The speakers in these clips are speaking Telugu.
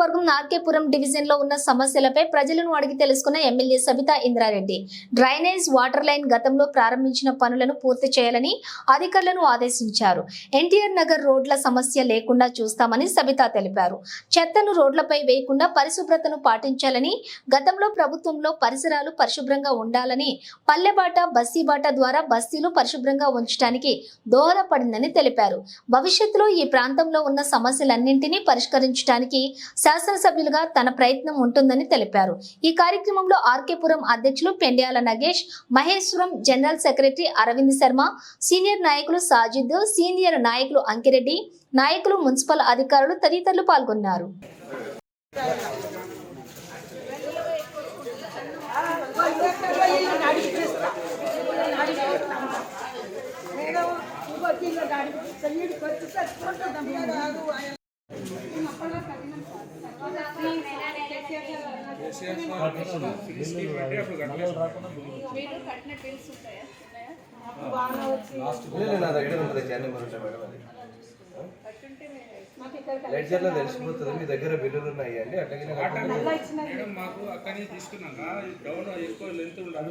నియోజకవర్గం నార్కేపురం డివిజన్లో ఉన్న సమస్యలపై ప్రజలను అడిగి తెలుసుకున్న MLA Sabitha Indrareddy. Drainage water line గతంలో ప్రారంభించిన పనులను పూర్తి చేయాలని అధికారులను ఆదేశించారు. ఎన్టీఆర్ నగర్ రోడ్ల సమస్య లేకుండా చూస్తామని సబితా తెలిపారు. చెత్తను రోడ్లపై వేయకుండా పరిశుభ్రతను పాటించాలని గతంలో ప్రభుత్వంలో పరిసరాలు పరిశుభ్రంగా ఉండాలని పల్లెబాట బస్సీబాట ద్వారా బస్తీలు పరిశుభ్రంగా ఉంచడానికి దోహదపడిందని తెలిపారు. భవిష్యత్తులో ఈ ప్రాంతంలో ఉన్న సమస్యలన్నింటినీ పరిష్కరించడానికి శాసనసభ్యులుగా తన ప్రయత్నం ఉంటుందని తెలిపారు. ఈ కార్యక్రమంలో ఆర్కేపురం అధ్యక్షులు Pendyala Nagesh Maheshwaram general secretary Arvind Sharma senior నాయకులు సాజిద్ సీనియర్ నాయకులు అంకిరెడ్డి నాయకులు మున్సిపల్ అధికారులు తదితరులు పాల్గొన్నారు. నా దగ్గర ఉంటుంది క్యాన్ నెంబర్ ఉంటాయి మేడం అది లెడ్జర్లో తెలిసిపోతుంది మీ దగ్గర బిల్లులు ఉన్నాయి అండి అట్లాగే మేడం మాకు అక్కడి నుంచి తీసుకున్నాక డౌన్ ఎక్కువ లెంత్ ఉండాలి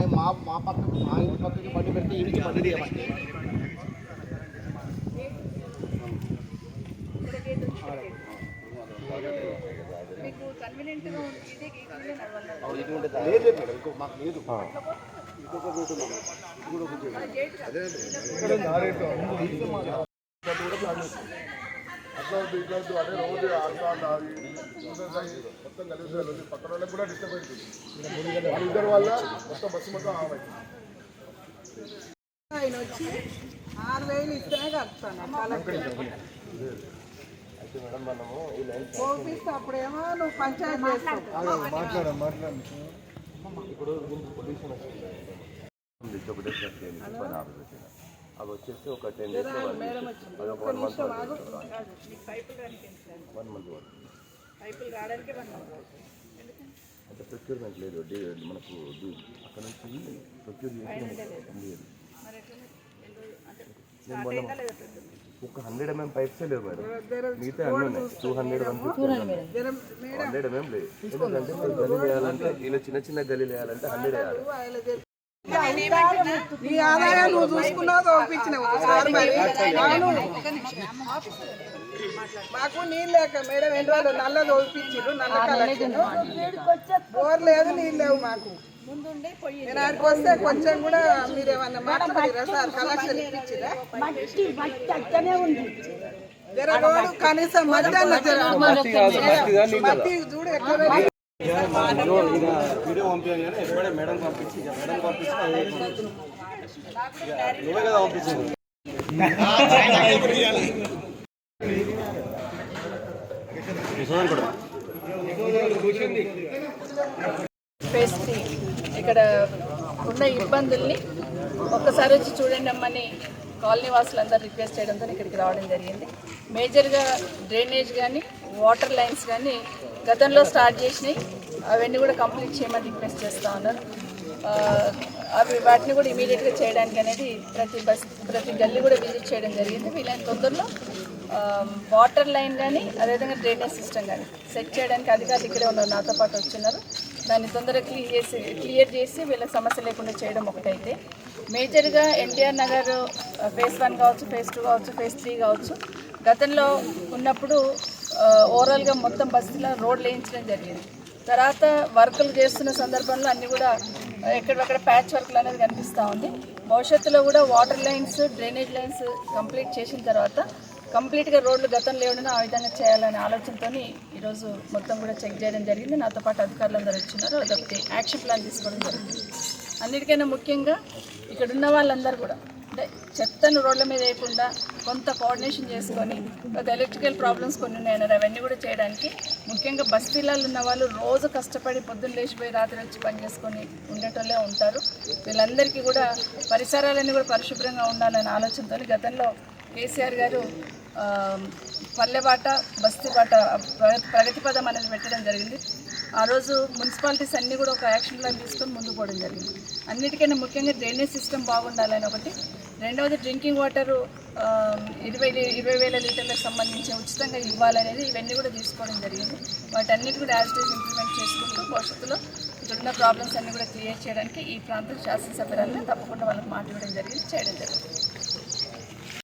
ముంగట మా మా మా పక్క మా ఇంటి పక్కకి బండి పెడితే ఇంటికి బండి తీయమంటే లేదు లేదు మేడం ఇంకో మాకు లేదు ఇంకొక రోడ్డు ఉంది. ఇది కూడా ఒకటి అట్లాంటి ఇట్లాంటి అదే రోజు ఆడుతా మొత్తం కలిసి పక్కన వాళ్ళకి కూడా డిస్టర్బ్ అవుతుంది వాళ్ళిద్దరి వల్ల మొత్తం బస్సు మొత్తం ఆమె ఆయన వచ్చి ఆరు వేలు ఇస్తేనే ఓపిస్తే అప్పుడేమో నువ్వు పంచాయతీ చేస్తావు. మాట్లాడాం మాట్లాడాం. ఇప్పుడు పొల్యూషన్ వస్తుంది అవి వచ్చేసి ఒక టెన్ డేస్ అది ఒక వన్ మంత్ వన్ మంత్ అంటే ప్రొక్యూర్మెంట్ లేదు. డి- మనకు అక్కడ నుంచి ప్రొక్యూర్ చేసి లేదు. ఒక హండ్రెడ్ ఎంఎం పైప్సే లేవు మేడం. మిగతా అన్నీ ఉన్నాయి. Two hundred one fifty hundred MM లేదు. ఎందుకంటే గల్లీ వేయాలంటే ఇలా చిన్న చిన్న గల్లీ వేయాలంటే హండ్రెడ్ వేయాలి. నీ ఆదాయం నువ్వు చూసుకున్నావు తోపించినావు ఒకసారి మరి. మాకు నీళ్ళు లేక మేడం ఎన్ని రోజులు నల్ల తోపించారు నల్ల కలెక్షన్. బోర్ లేదు నీళ్ళు లేవు మాకు. నేను ఆడికి వస్తే కొంచెం కూడా మీరు ఏమన్నా మాట్లాడారా సార్? కలెక్షన్ ఇప్పించిరా? జర రోడ్డు కనీసం మధ్యాహ్నం చూడు పెట్టి వీడియో పంపించాను ఎప్పుడే మేడం పంపించి మేడం పంపించి నువ్వే కదా పంపించింది ఇక్కడ ఉన్న ఇబ్బందుల్ని ఒక్కసారి వచ్చి చూడండి అమ్మని. కాలనీ వాసులందరూ రిక్వెస్ట్ చేయడంతో ఇక్కడికి రావడం జరిగింది. మేజర్గా డ్రైనేజ్ కానీ వాటర్ లైన్స్ కానీ గతంలో స్టార్ట్ చేసినాయి. అవన్నీ కూడా కంప్లీట్ చేయమని రిక్వెస్ట్ చేస్తూ ఉన్నారు. అవి వాటిని కూడా ఇమీడియట్గా చేయడానికి అనేది ప్రతి బస్ ప్రతి గల్లీ కూడా విజిట్ చేయడం జరిగింది. వీలైన తొందరలో వాటర్ లైన్ కానీ అదేవిధంగా డ్రైనేజ్ సిస్టమ్ కానీ సెట్ చేయడానికి అధికారులు ఇక్కడే ఉన్నారు నాతో పాటు వచ్చినారు. దాన్ని తొందరగా క్లియర్ చేసి క్లియర్ చేసి వీళ్ళకి సమస్య లేకుండా చేయడం ఒకటైతే. మేజర్గా ఎన్టీఆర్ నగర్ ఫేజ్ వన్ కావచ్చు ఫేజ్ టూ కావచ్చు ఫేజ్ త్రీ కావచ్చు గతంలో ఉన్నప్పుడు ఓవరాల్గా మొత్తం బస్సులో రోడ్లు వేయించడం జరిగింది. తర్వాత వర్కులు చేస్తున్న సందర్భంలో అన్నీ కూడా ఎక్కడెక్కడ ప్యాచ్ వర్క్లు అనేది కనిపిస్తూ ఉంది. భవిష్యత్తులో కూడా water lines drainage lines complete చేసిన తర్వాత కంప్లీట్గా రోడ్లు గతం ఏమైనా ఆ విధంగా చేయాలనే ఆలోచనతో ఈరోజు మొత్తం కూడా చెక్ చేయడం జరిగింది. నాతో పాటు అధికారులు అందరూ వచ్చినారు. అదొకటి యాక్షన్ ప్లాన్ తీసుకోవడం జరిగింది అన్నిటికైనా ముఖ్యంగా ఇక్కడ ఉన్న వాళ్ళందరూ కూడా చెత్తను రోడ్ల మీద వేయకుండా కొంత కోఆర్డినేషన్ చేసుకొని కొంత ఎలక్ట్రికల్ ప్రాబ్లమ్స్ కొన్ని ఉన్నాయన్నారు అవన్నీ కూడా చేయడానికి ముఖ్యంగా బస్తీలలో ఉన్న వాళ్ళు రోజు కష్టపడి పొద్దున్న లేచిపోయి రాత్రి వచ్చి పని చేసుకొని ఉండేటోళ్ళే ఉంటారు. వీళ్ళందరికీ కూడా పరిసరాలన్నీ కూడా పరిశుభ్రంగా ఉండాలనే ఆలోచనతో గతంలో కేసీఆర్ గారు పల్లెబాట బస్తీబాట ప్రగతి పదం అనేది పెట్టడం జరిగింది. ఆ రోజు మున్సిపాలిటీస్ అన్నీ కూడా ఒక యాక్షన్ ప్లాన్ తీసుకొని ముందుకు పోవడం జరిగింది. అన్నిటికైనా ముఖ్యంగా డ్రైనేజ్ సిస్టమ్ బాగుండాలని ఒకటి రెండవది డ్రింకింగ్ వాటర్ ఇరవై ఇరవై వేల లీటర్లకు సంబంధించి ఉచితంగా ఇవ్వాలనేది ఇవన్నీ కూడా తీసుకోవడం జరిగింది. వాటన్నిటి కూడా యాజ్ డేస్ ఇంప్లిమెంట్ చేసుకుంటూ భవిష్యత్తులో ఇక్కడున్న ప్రాబ్లమ్స్ అన్నీ కూడా క్లియర్ చేయడానికి ఈ ప్రాంతం శాసనసభ్యురాలను తప్పకుండా వాళ్ళకి మాట్లాడడం జరిగింది చేయడం జరిగింది.